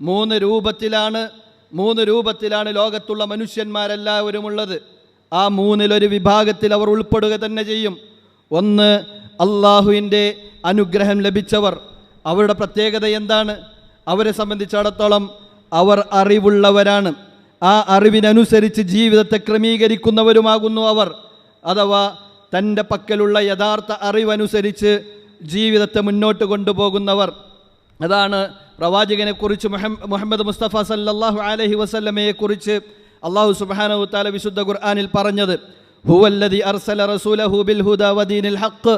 മൂന്ന് രൂപത്തിലാണ് മൂന്ന് രൂപത്തിലാണ് ലോകത്തുള്ള മനുഷ്യന്മാരെല്ലാവരും ഉള്ളത് ആ മൂന്നിലൊരു വിഭാഗത്തിൽ അവർ ഉൾപ്പെടുക തന്നെ ചെയ്യും. ഒന്ന് അള്ളാഹുവിന്റെ അനുഗ്രഹം ലഭിച്ചവർ. അവരുടെ പ്രത്യേകത എന്താണ്? അവരെ സംബന്ധിച്ചിടത്തോളം അവർ അറിവുള്ളവരാണ്. ആ അറിവിനനുസരിച്ച് ജീവിതത്തെ ക്രമീകരിക്കുന്നവരുമാകുന്നു അവർ. അഥവാ തന്റെ പക്കലുള്ള യഥാർത്ഥ അറിവനുസരിച്ച് ജീവിതത്തെ മുന്നോട്ട് കൊണ്ടുപോകുന്നവർ. അതാണ് പ്രവാചകനെ കുറിച്ച് മുഹമ്മദ് മുസ്തഫ സല്ലല്ലാഹു അലൈഹി വസല്ലമയെക്കുറിച്ച് അള്ളാഹു സുബ്ഹാനഹു താല വിശുദ്ധ ഖുർആാനിൽ പറഞ്ഞത്. ഹുവല്ലദി അർസല റസൂലഹു ബിൽ ഹുദാ വദീനിൽ ഹഖ്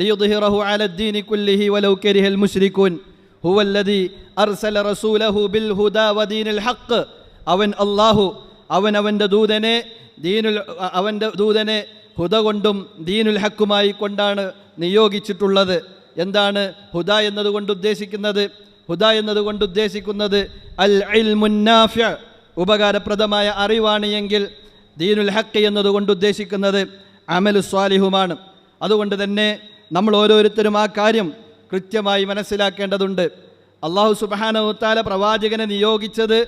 ലിയുദ്ഹിറഹു അലദ്ദീനി കുല്ലിഹി വലൗ കരിഹൽ മുശ്രികൂൻ. ഹുവല്ലദി അർസല റസൂലഹു ബിൽ ഹുദാ വദീനിൽ ഹഖ് അവൻ അള്ളാഹു അവൻ അവന്റെ ദൂതനെ ദീനുൽ അവന്റെ ദൂതനെ ഹുദ കൊണ്ടും ദീനുൽ ഹക്കുമായി കൊണ്ടാണ് നിയോഗിച്ചിട്ടുള്ളത്. എന്താണ് ഹുദ എന്നതുകൊണ്ട് ഉദ്ദേശിക്കുന്നത്? ഹുദ എന്നതുകൊണ്ട് ഉദ്ദേശിക്കുന്നത് അൽ മുന്നാഫ്യ ഉപകാരപ്രദമായ അറിവാണ് എങ്കിൽ ദീനുൽ ഹക്ക് എന്നതുകൊണ്ട് ഉദ്ദേശിക്കുന്നത് അമലു സ്വാലിഹുമാണ്. അതുകൊണ്ട് തന്നെ നമ്മൾ ഓരോരുത്തരും ആ കാര്യം കൃത്യമായി മനസ്സിലാക്കേണ്ടതുണ്ട്. അള്ളാഹു സുബാനവുത്താല പ്രവാചകനെ നിയോഗിച്ചത്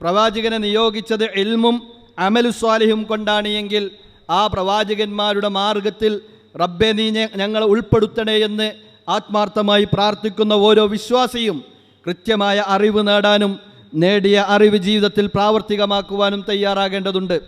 പ്രവാചകനെ നിയോഗിച്ചത് എൽമും അമലു സ്വാലിഹും കൊണ്ടാണ് എങ്കിൽ ആ പ്രവാചകന്മാരുടെ മാർഗത്തിൽ റബ്ബെ നീ ഞങ്ങളെ ഉൾപ്പെടുത്തണേ എന്ന് ആത്മാർത്ഥമായി പ്രാർത്ഥിക്കുന്ന ഓരോ വിശ്വാസിയും കൃത്യമായ അറിവ് നേടാനും നേടിയ അറിവ് ജീവിതത്തിൽ പ്രാവർത്തികമാക്കുവാനും തയ്യാറാകേണ്ടതുണ്ട്.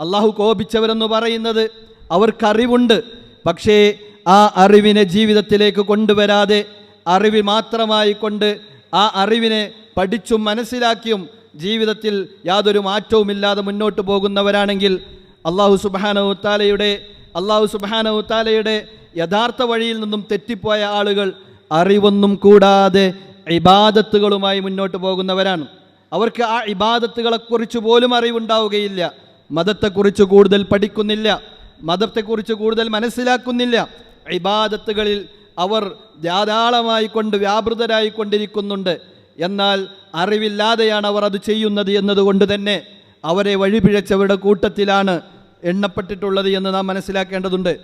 അള്ളാഹു കോപിച്ചവരെന്ന് പറയുന്നത് അവർക്കറിവുണ്ട്. പക്ഷേ ആ അറിവിനെ ജീവിതത്തിലേക്ക് കൊണ്ടുവരാതെ അറിവ് മാത്രമായി കൊണ്ട് ആ അറിവിനെ പഠിച്ചും മനസ്സിലാക്കിയും ജീവിതത്തിൽ യാതൊരു മാറ്റവുമില്ലാതെ മുന്നോട്ട് പോകുന്നവരാണെങ്കിൽ അള്ളാഹു സുബാനവു താലയുടെ അള്ളാഹു സുബാനവു താലയുടെ യഥാർത്ഥ വഴിയിൽ നിന്നും തെറ്റിപ്പോയ ആളുകൾ അറിവൊന്നും കൂടാതെ ഇബാദത്തുകളുമായി മുന്നോട്ട് പോകുന്നവരാണ്. അവർക്ക് ആ ഇബാദത്തുകളെക്കുറിച്ച് പോലും അറിവുണ്ടാവുകയില്ല. മതത്തെക്കുറിച്ച് കൂടുതൽ പഠിക്കുന്നില്ല. മതത്തെക്കുറിച്ച് കൂടുതൽ മനസ്സിലാക്കുന്നില്ല. ഇബാദത്തുകളിൽ അവർ ധാരാളമായി കൊണ്ട് വ്യാപൃതരായി കൊണ്ടിരിക്കുന്നുണ്ട് എന്നാൽ അറിവില്ലാതെയാണ് അവർ അത് ചെയ്യുന്നത് എന്നതുകൊണ്ട് തന്നെ അവരെ വഴിപിഴച്ചവരുടെ കൂട്ടത്തിലാണ് എണ്ണപ്പെട്ടിട്ടുള്ളത് എന്ന് നാം മനസ്സിലാക്കേണ്ടതുണ്ട്.